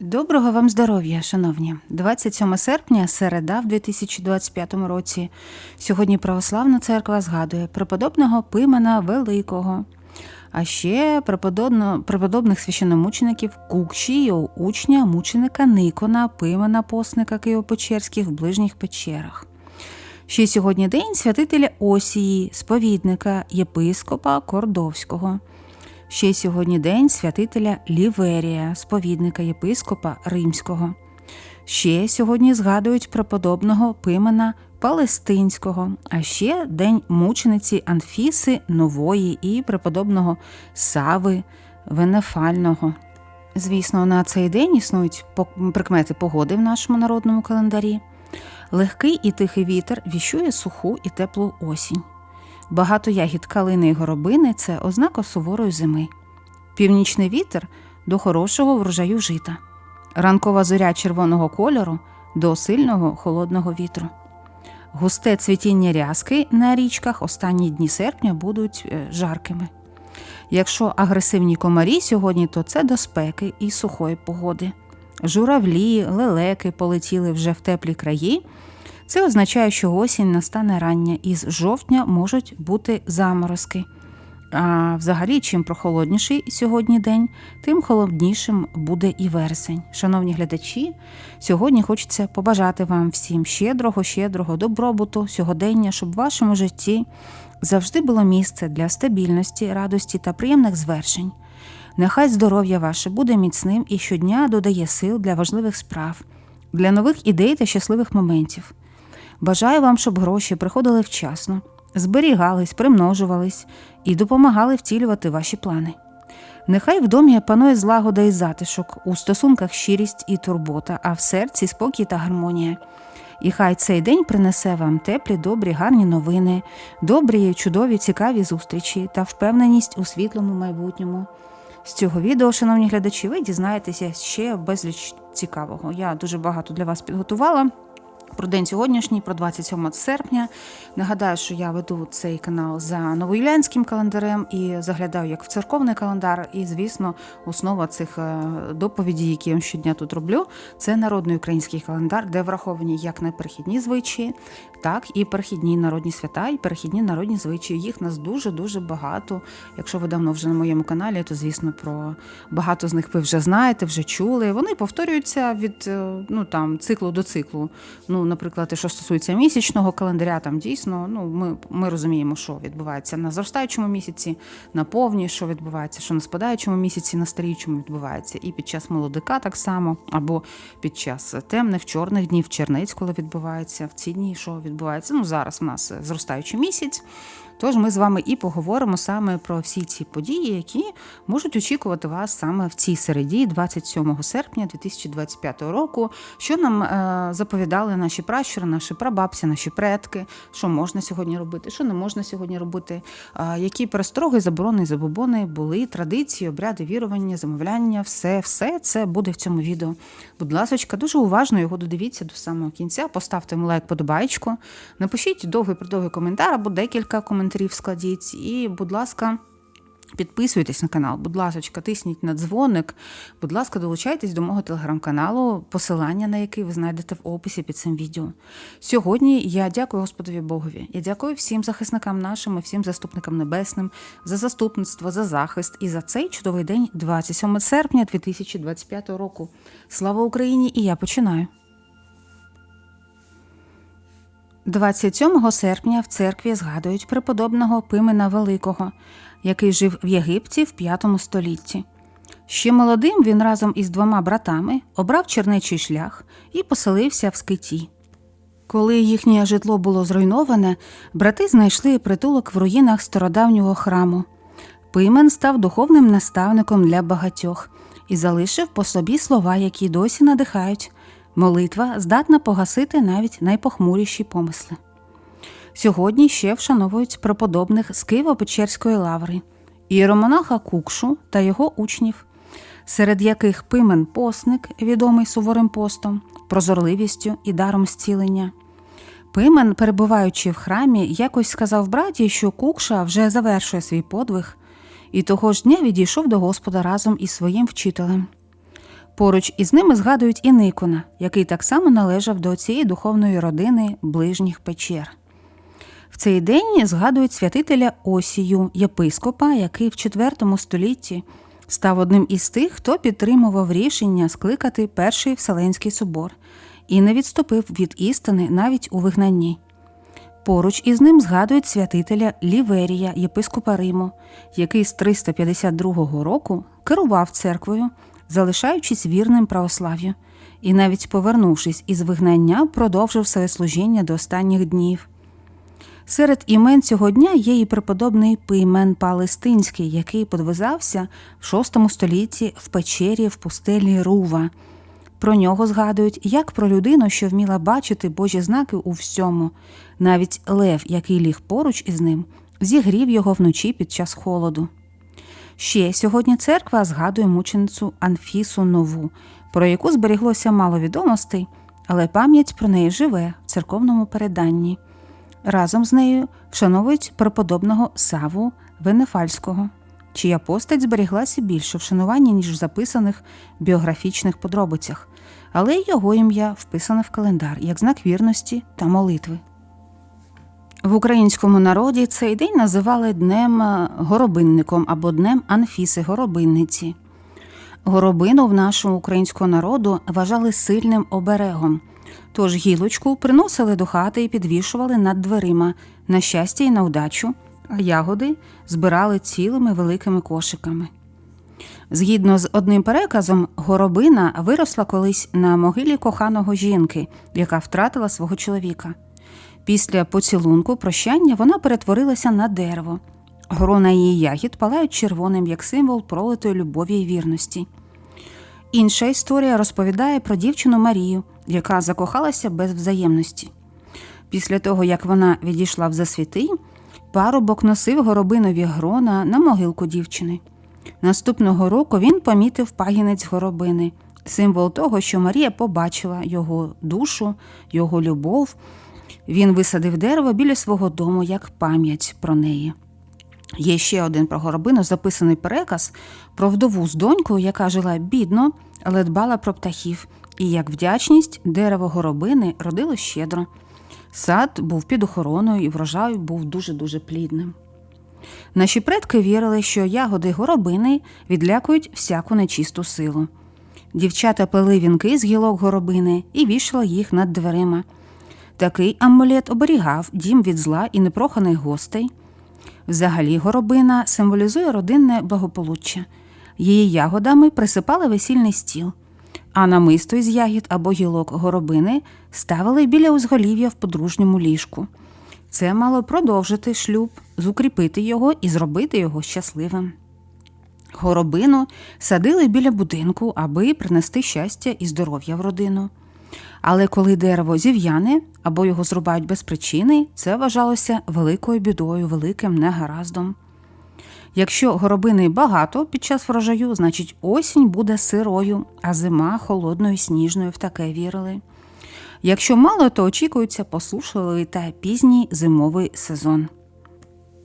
Доброго вам здоров'я, шановні. 27 серпня, середа в 2025 році. Сьогодні Православна церква згадує преподобного Пимена Великого, а ще преподобних священномучеників Кукші, його учня, мученика Никона, Пимена Посника Києво-Печерських в ближніх печерах. Ще сьогодні день святителя Осії, сповідника, єпископа Кордовського. Ще сьогодні день святителя Ліверія, сповідника єпископа Римського. Ще сьогодні згадують преподобного Пимена Палестинського, а ще день мучениці Анфіси Нової і преподобного Сави Венефального. Звісно, на цей день існують прикмети погоди в нашому народному календарі. Легкий і тихий вітер віщує суху і теплу осінь. Багато ягід калини і горобини це ознака суворої зими. Північний вітер до хорошого врожаю жита, ранкова зоря червоного кольору до сильного холодного вітру. Густе цвітіння рязки на річках останні дні серпня будуть е, жаркими. Якщо агресивні комарі сьогодні, то це до спеки і сухої погоди. Журавлі, лелеки полетіли вже в теплі краї. Це означає, що осінь настане рання, і з жовтня можуть бути заморозки. А взагалі, чим прохолодніший сьогодні день, тим холоднішим буде і вересень. Шановні глядачі, сьогодні хочеться побажати вам всім щедрого, щедрого добробуту, сьогодення, щоб в вашому житті завжди було місце для стабільності, радості та приємних звершень. Нехай здоров'я ваше буде міцним і щодня додає сил для важливих справ, для нових ідей та щасливих моментів. Бажаю вам, щоб гроші приходили вчасно, зберігались, примножувались і допомагали втілювати ваші плани. Нехай в домі панує злагода і затишок, у стосунках щирість і турбота, а в серці спокій та гармонія. І хай цей день принесе вам теплі, добрі, гарні новини, добрі, чудові, цікаві зустрічі та впевненість у світлому майбутньому. З цього відео, шановні глядачі, ви дізнаєтеся ще безліч цікавого. Я дуже багато для вас підготувала. Про день сьогоднішній, про 27 серпня. Нагадаю, що я веду цей канал за новоюлянським календарем і заглядаю як в церковний календар. І, звісно, основа цих е, доповідей, які я щодня тут роблю, це народний український календар, де враховані як неперехідні звичаї, так і перехідні народні свята, і перехідні народні звичаї. Їх нас дуже дуже багато. Якщо ви давно вже на моєму каналі, то звісно про багато з них ви вже знаєте, вже чули. Вони повторюються від е, ну там циклу до циклу. Ну, наприклад, що стосується місячного календаря, там дійсно ну ми, ми розуміємо, що відбувається на зростаючому місяці, на повні, що відбувається, що на спадаючому місяці, на старіючому відбувається, і під час молодика так само, або під час темних чорних днів, черниць, коли відбувається в ці дні, що відбувається. Ну зараз у нас зростаючий місяць. Тож ми з вами і поговоримо саме про всі ці події, які можуть очікувати вас саме в цій середі, 27 серпня 2025 року, що нам е, заповідали наші пращури, наші прабабці, наші предки, що можна сьогодні робити, що не можна сьогодні робити, е, які перестороги, заборони, і забобони були, традиції, обряди, вірування, замовляння, все, все це буде в цьому відео. Будь ласка, дуже уважно його додивіться до самого кінця. Поставте йому лайк, подобаєчку, напишіть довгий продовгий коментар або декілька коментарів складіть. І, будь ласка. Підписуйтесь на канал, будь ласка, тисніть на дзвоник. Будь ласка, долучайтесь до мого телеграм-каналу, посилання на який ви знайдете в описі під цим відео. Сьогодні я дякую Господові Богові. Я дякую всім захисникам нашим і всім заступникам небесним за заступництво, за захист і за цей чудовий день, 27 серпня 2025 року. Слава Україні! І я починаю. 27 серпня в церкві згадують преподобного Пимена Великого, який жив в Єгипті в V столітті. Ще молодим він разом із двома братами обрав чернечий шлях і поселився в скиті. Коли їхнє житло було зруйноване, брати знайшли притулок в руїнах стародавнього храму. Пимен став духовним наставником для багатьох і залишив по собі слова, які досі надихають. Молитва здатна погасити навіть найпохмуріші помисли. Сьогодні ще вшановують преподобних з Києво-Печерської лаври, іеромонаха Кукшу та його учнів, серед яких Пимен Посник, відомий суворим постом, прозорливістю і даром зцілення. Пимен, перебуваючи в храмі, якось сказав браті, що Кукша вже завершує свій подвиг, і того ж дня відійшов до Господа разом із своїм вчителем. Поруч із ними згадують і Никона, який так само належав до цієї духовної родини ближніх печер. В цей день згадують святителя Осію, єпископа, який в IV столітті став одним із тих, хто підтримував рішення скликати Перший Вселенський собор і не відступив від істини навіть у вигнанні. Поруч із ним згадують святителя Ліверія, єпископа Риму, який з 352 року керував церквою, залишаючись вірним православ'ю, і навіть повернувшись із вигнання, продовжив своє служіння до останніх днів. Серед імен цього дня є і преподобний Пиймен Палестинський, який подвизався в VI столітті в печері в пустелі Рува. Про нього згадують як про людину, що вміла бачити Божі знаки у всьому. Навіть лев, який ліг поруч із ним, зігрів його вночі під час холоду. Ще сьогодні церква згадує мученицю Анфісу Нову, про яку зберіглося мало відомостей, але пам'ять про неї живе в церковному переданні. Разом з нею вшановують преподобного Саву Венефальського, чия постать зберіглася більше вшануванні, ніж в записаних біографічних подробицях, але й його ім'я вписане в календар як знак вірності та молитви. В українському народі цей день називали Днем е, Горобинником або Днем Анфіси Горобинниці. Горобину в нашого українського народу вважали сильним оберегом, тож гілочку приносили до хати і підвішували над дверима на щастя і на удачу, а ягоди збирали цілими великими кошиками. Згідно з одним переказом, горобина виросла колись на могилі коханого жінки, яка втратила свого чоловіка. Після поцілунку прощання вона перетворилася на дерево. Грона її ягід палають червоним як символ пролитої любові і вірності. Інша історія розповідає про дівчину Марію, яка закохалася без взаємності. Після того, як вона відійшла в засвіти, парубок носив горобинові грона на могилку дівчини. Наступного року він помітив пагінець горобини, символ того, що Марія побачила його душу, його любов. Він висадив дерево біля свого дому як пам'ять про неї. Є ще один про горобину записаний переказ про вдову з донькою, яка жила бідно, але дбала про птахів, і як вдячність дерево горобини родило щедро. Сад був під охороною і врожай був дуже-дуже плідним. Наші предки вірили, що ягоди горобини відлякують всяку нечисту силу. Дівчата плели вінки з гілок горобини і вішали їх над дверима. Такий амулет оберігав дім від зла і непроханих гостей. Взагалі, горобина символізує родинне благополуччя. Її ягодами присипали весільний стіл, а намисто із ягід або гілок горобини ставили біля узголів'я в подружньому ліжку. Це мало продовжити шлюб, зукріпити його і зробити його щасливим. Горобину садили біля будинку, аби принести щастя і здоров'я в родину. Але коли дерево зів'яне або його зрубають без причини, це вважалося великою бідою, великим негараздом. Якщо горобини багато під час врожаю, значить осінь буде сирою, а зима холодною, сніжною в таке вірили. Якщо мало, то очікується посушливий та пізній зимовий сезон.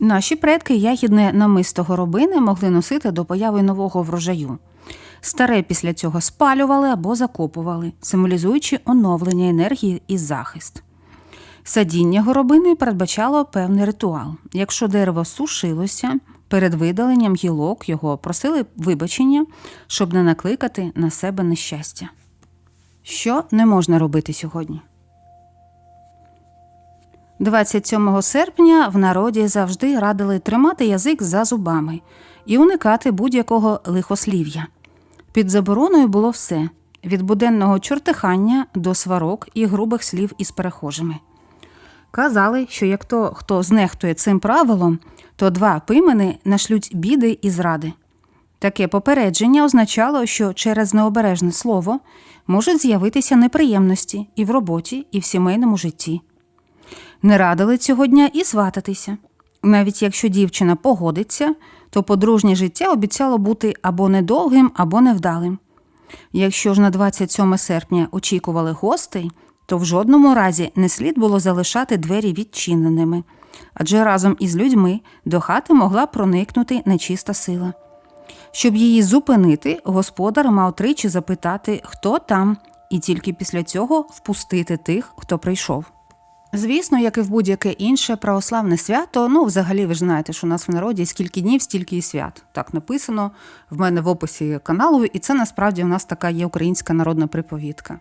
Наші предки ягідне намисто горобини могли носити до появи нового врожаю. Старе після цього спалювали або закопували, символізуючи оновлення енергії і захист. Садіння горобини передбачало певний ритуал. Якщо дерево сушилося, перед видаленням гілок його просили вибачення, щоб не накликати на себе нещастя. Що не можна робити сьогодні? 27 серпня в народі завжди радили тримати язик за зубами і уникати будь-якого лихослів'я. Під забороною було все від буденного чортихання до сварок і грубих слів із перехожими. Казали, що як то хто знехтує цим правилом, то два пимени нашлють біди і зради. Таке попередження означало, що через необережне слово можуть з'явитися неприємності і в роботі, і в сімейному житті. Не радили цього дня і свататися. Навіть якщо дівчина погодиться, то подружнє життя обіцяло бути або недовгим, або невдалим. Якщо ж на 27 серпня очікували гостей, то в жодному разі не слід було залишати двері відчиненими, адже разом із людьми до хати могла проникнути нечиста сила. Щоб її зупинити, господар мав тричі запитати, хто там, і тільки після цього впустити тих, хто прийшов. Звісно, як і в будь-яке інше православне свято, ну, взагалі, ви ж знаєте, що у нас в народі скільки днів, стільки і свят. Так написано в мене в описі каналу, і це насправді у нас така є українська народна приповідка.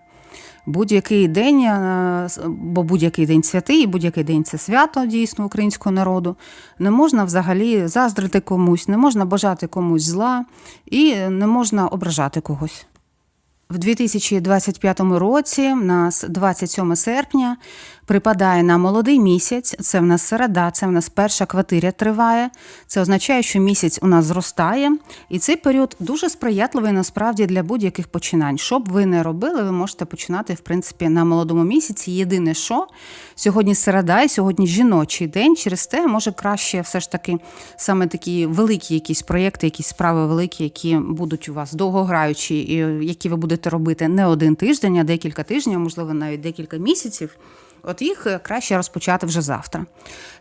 Будь-який день, е, бо будь-який день святий, і будь-який день це свято дійсно українського народу. Не можна взагалі заздрити комусь, не можна бажати комусь зла і не можна ображати когось. В 2025 році, у нас 27 серпня, припадає на молодий місяць. Це в нас середа, це в нас перша квартиря триває. Це означає, що місяць у нас зростає, і цей період дуже сприятливий насправді для будь-яких починань. Що б ви не робили, ви можете починати в принципі на молодому місяці. Єдине, що сьогодні середа, і сьогодні жіночий день. Через те може краще все ж таки саме такі великі якісь проєкти, якісь справи великі, які будуть у вас довгограючі, і які ви будете робити не один тиждень, а декілька тижнів, можливо, навіть декілька місяців. От їх краще розпочати вже завтра.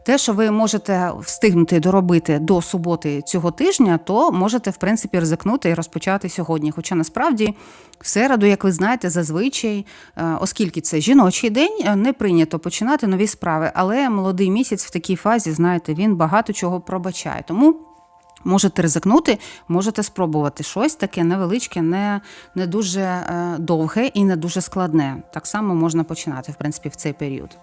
Те, що ви можете встигнути доробити до суботи цього тижня, то можете, в принципі, ризикнути і розпочати сьогодні. Хоча насправді в середу, як ви знаєте, зазвичай, е, оскільки це жіночий день, е, не прийнято починати нові справи. Але молодий місяць в такій фазі, знаєте, він багато чого пробачає. Тому. Можете ризикнути, можете спробувати щось таке невеличке, не не дуже е, довге і не дуже складне. Так само можна починати, в принципі, в цей період.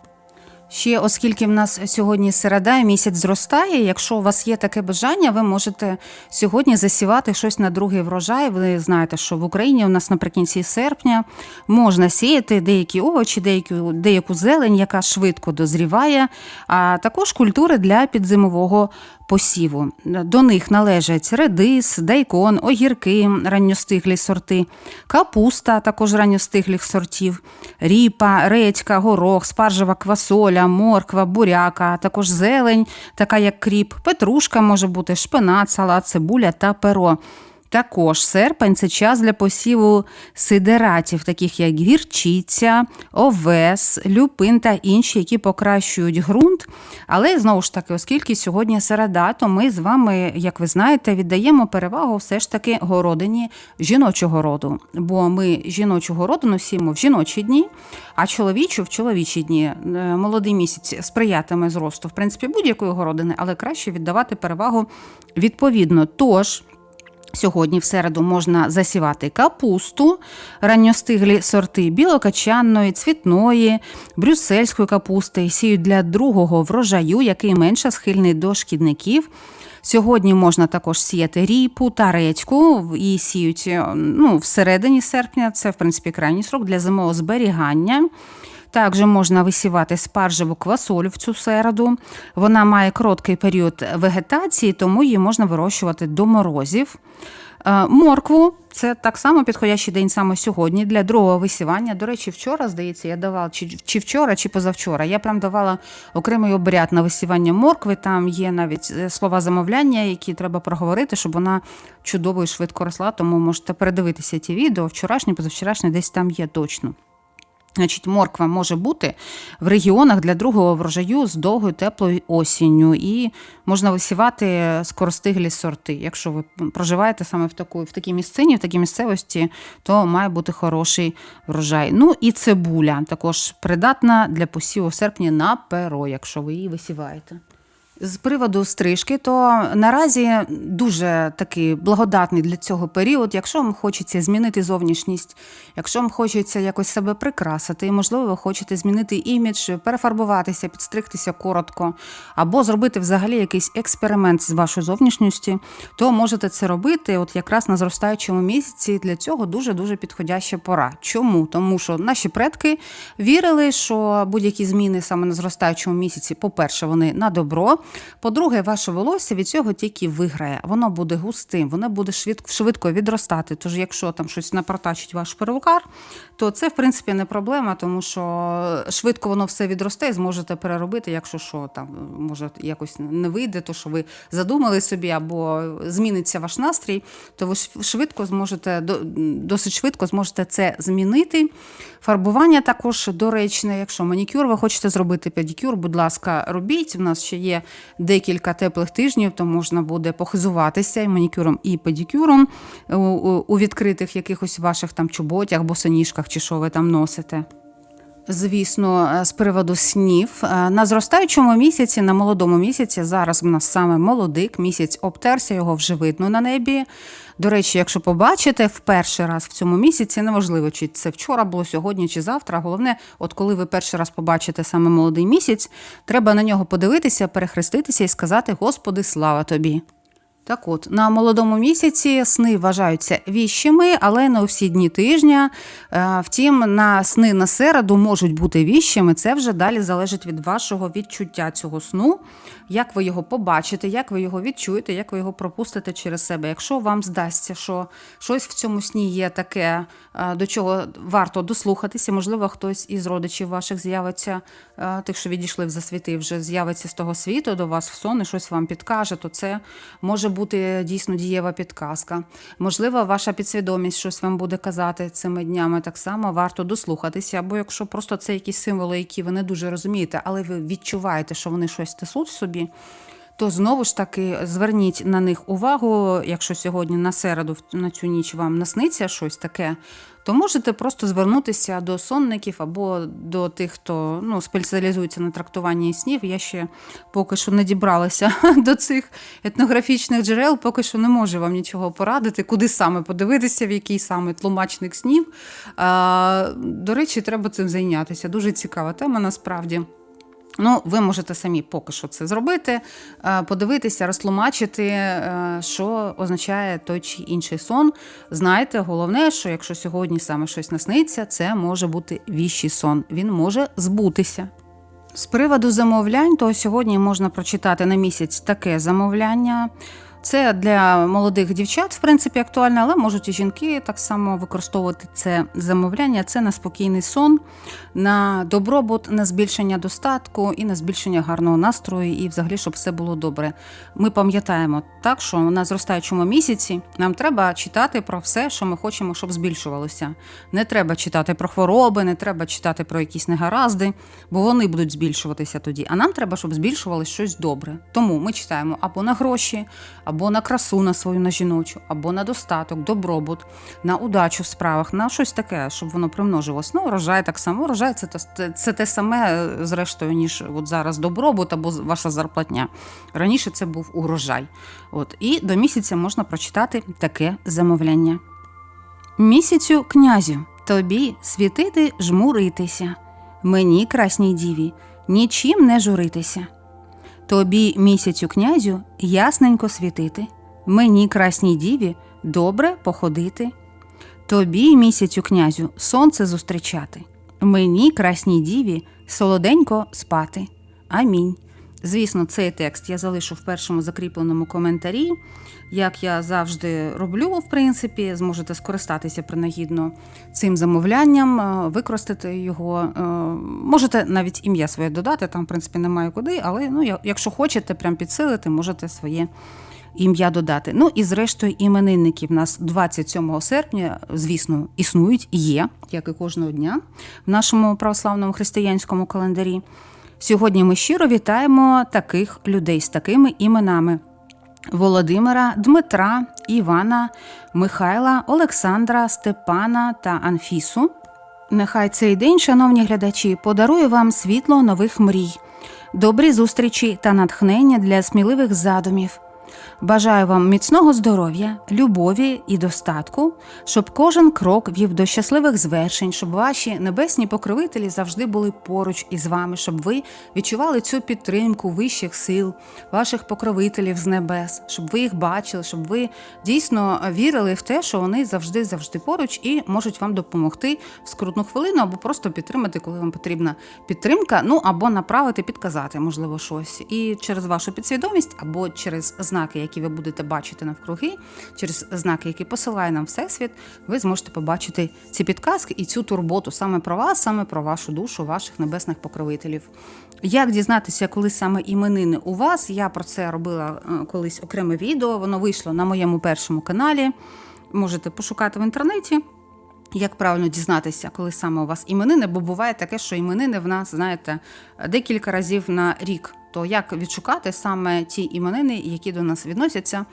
Ще, оскільки в нас сьогодні середа і місяць зростає, якщо у вас є таке бажання, ви можете сьогодні засівати щось на другий врожай. Ви знаєте, що в Україні у нас наприкінці серпня можна сіяти деякі овочі, деяку, деяку зелень, яка швидко дозріває, а також культури для підзимового посіву. До них належать редис, дайкон, огірки, ранньостиглі сорти, капуста, також ранньостиглих сортів, ріпа, редька, горох, спаржева квасоля, морква, буряка, також зелень, така як кріп, петрушка може бути, шпинат, салат, цибуля та перо. Також серпень це час для посіву сидератів, таких як гірчиця, овес, люпин та інші, які покращують ґрунт. Але знову ж таки, оскільки сьогодні середа, то ми з вами, як ви знаєте, віддаємо перевагу все ж таки городині жіночого роду. Бо ми жіночу городину сіємо в жіночі дні, а чоловічу в чоловічі дні. Е, молодий місяць сприятиме зросту, в принципі, будь-якої городини, але краще віддавати перевагу відповідно. Тож. Сьогодні, в середу, можна засівати капусту, ранньостиглі сорти білокачанної, цвітної, брюссельської капусти, сіють для другого врожаю, який менше схильний до шкідників. Сьогодні можна також сіяти ріпу та редьку, і сіють ну, всередині серпня, це, в принципі, крайній срок для зимового зберігання. Також можна висівати спаржеву квасолю в цю середу. Вона має короткий період вегетації, тому її можна вирощувати до морозів. Е, моркву це так само підходящий день саме сьогодні для другого висівання. До речі, вчора, здається, я давала чи чи вчора, чи позавчора. Я прям давала окремий обряд на висівання моркви. Там є навіть е, слова замовляння, які треба проговорити, щоб вона чудово і швидко росла. Тому можете передивитися ті відео. Вчорашнє, позавчорашнє десь там є точно. Значить, морква може бути в регіонах для другого врожаю з довгою теплою осінню, і можна висівати скоростиглі сорти. Якщо ви проживаєте саме в таку, в такій місцині, в такій місцевості, то має бути хороший врожай. Ну і цибуля також придатна для посіву в серпні на перо, якщо ви її висіваєте. З приводу стрижки, то наразі дуже такий благодатний для цього період. Якщо вам хочеться змінити зовнішність, якщо вам хочеться якось себе прикрасити, можливо, ви хочете змінити імідж, перефарбуватися, підстригтися коротко, або зробити взагалі якийсь експеримент з вашою зовнішністю, то можете це робити от якраз на зростаючому місяці. Для цього дуже дуже підходяща пора. Чому? Тому що наші предки вірили, що будь-які зміни саме на зростаючому місяці, по-перше, вони на добро. По-друге, ваше волосся від цього тільки виграє. Воно буде густим, воно буде швидко відростати. Тож, якщо там щось напротачить ваш перукар, то це в принципі не проблема, тому що швидко воно все відросте і зможете переробити, якщо що там може якось не вийде, то що ви задумали собі, або зміниться ваш настрій, то ви швидко зможете досить швидко зможете це змінити. Фарбування також доречне. Якщо манікюр, ви хочете зробити педикюр, будь ласка, робіть. У нас ще є декілька теплих тижнів, то можна буде похизуватися і манікюром, і педикюром у, у, у відкритих якихось ваших там чоботях, босоніжках чи що ви там носите. Звісно, е, з приводу снів Е, на зростаючому місяці, на молодому місяці, зараз в нас саме молодик, місяць обтерся, його вже видно на небі. До речі, якщо побачите в перший раз в цьому місяці, неважливо, чи це вчора було сьогодні, чи завтра. Головне, от коли ви перший раз побачите саме молодий місяць, треба на нього подивитися, перехреститися і сказати: Господи, слава тобі! Так от, на молодому місяці сни вважаються віщими, але не у всі дні тижня. Е, Втім, на сни на середу можуть бути віщими. Це вже далі залежить від вашого відчуття цього сну, як ви його побачите, як ви його відчуєте, як ви його пропустите через себе. Якщо вам здасться, що щось в цьому сні є таке, е, до чого варто дослухатися, можливо, хтось із родичів ваших з'явиться, е, тих, що відійшли в засвіти, вже з'явиться з того світу до вас в сон і щось вам підкаже, то це може бути дійсно дієва підказка. Можливо, ваша підсвідомість щось вам буде казати цими днями. Так само варто дослухатися, або якщо просто це якісь символи, які ви не дуже розумієте, але ви відчуваєте, що вони щось несуть в собі. То знову ж таки зверніть на них увагу, якщо сьогодні на середу на цю ніч вам насниться щось таке, то можете просто звернутися до сонників або до тих, хто ну, спеціалізується на трактуванні снів. Я ще поки що не дібралася до цих етнографічних джерел, поки що не можу вам нічого порадити, куди саме подивитися, в який саме тлумачник снів. До речі, треба цим зайнятися. Дуже цікава тема насправді. Ну, ви можете самі поки що це зробити, е, подивитися, розтлумачити, е, що означає той чи інший сон. Знаєте, головне, що якщо сьогодні саме щось насниться, це може бути віщий сон. Він може збутися. З приводу замовлянь, то сьогодні можна прочитати на місяць таке замовляння. Це для молодих дівчат, в принципі, актуально, але можуть і жінки так само використовувати це замовляння. Це на спокійний сон, на добробут, на збільшення достатку і на збільшення гарного настрою, і взагалі, щоб все було добре. Ми пам'ятаємо так, що на зростаючому місяці нам треба читати про все, що ми хочемо, щоб збільшувалося. Не треба читати про хвороби, не треба читати про якісь негаразди, бо вони будуть збільшуватися тоді. А нам треба, щоб збільшувалось щось добре. Тому ми читаємо або на гроші або на красу на свою на жіночу, або на достаток, добробут, на удачу в справах, на щось таке, щоб воно примножилось. Ну, урожай так само. Урожай це, те- це те саме, зрештою, ніж от зараз добробут або ваша зарплатня. Раніше це був урожай. От і до місяця можна прочитати таке замовляння. Місяцю князю, тобі світити жмуритися, мені красній діві, нічим не журитися. Тобі місяцю князю ясненько світити, мені красній діві добре походити. Тобі місяцю князю сонце зустрічати, мені красній діві солоденько спати. Амінь. Звісно, цей текст я залишу в першому закріпленому коментарі. Як я завжди роблю, в принципі, зможете скористатися принагідно цим замовлянням, е, використати його. е, Можете навіть ім'я своє додати, там, в принципі, немає куди, але ну, якщо хочете прям підсилити, можете своє ім'я додати. Ну і зрештою, іменинники в нас 27 серпня, звісно, існують, є, як і кожного дня в нашому православному християнському календарі. Сьогодні ми щиро вітаємо таких людей з такими іменами: Володимира, Дмитра, Івана, Михайла, Олександра, Степана та Анфісу. Нехай цей день, шановні глядачі, подарує вам світло нових мрій, добрі зустрічі та натхнення для сміливих задумів. Бажаю вам міцного здоров'я, любові і достатку, щоб кожен крок вів до щасливих звершень, щоб ваші небесні покровителі завжди були поруч із вами, щоб ви відчували цю підтримку вищих сил, ваших покровителів з небес, щоб ви їх бачили, щоб ви дійсно вірили в те, що вони завжди завжди поруч і можуть вам допомогти в скрутну хвилину або просто підтримати, коли вам потрібна підтримка, ну або направити, підказати, можливо, щось. І через вашу підсвідомість або через знаки, які ви будете бачити навкруги, через знаки, які посилає нам Всесвіт, ви зможете побачити ці підказки і цю турботу саме про вас, саме про вашу душу, ваших небесних покровителів. Як дізнатися, коли саме іменини у вас? Я про це робила е, колись окреме відео. Воно вийшло на моєму першому каналі. Можете пошукати в інтернеті. Як правильно дізнатися, коли саме у вас іменини, бо буває таке, що іменини в нас, знаєте, декілька разів на рік То як відшукати саме ті іменини, які до нас відносяться?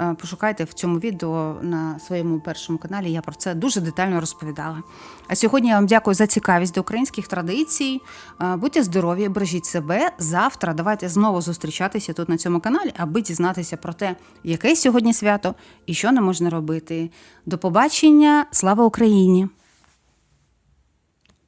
е, Пошукайте в цьому відео на своєму першому каналі. Я про це дуже детально розповідала. А сьогодні я вам дякую за цікавість до українських традицій. Е, Будьте здорові, бережіть себе. Завтра давайте знову зустрічатися тут на цьому каналі, аби дізнатися про те, яке сьогодні свято і що не можна робити. До побачення! Слава Україні!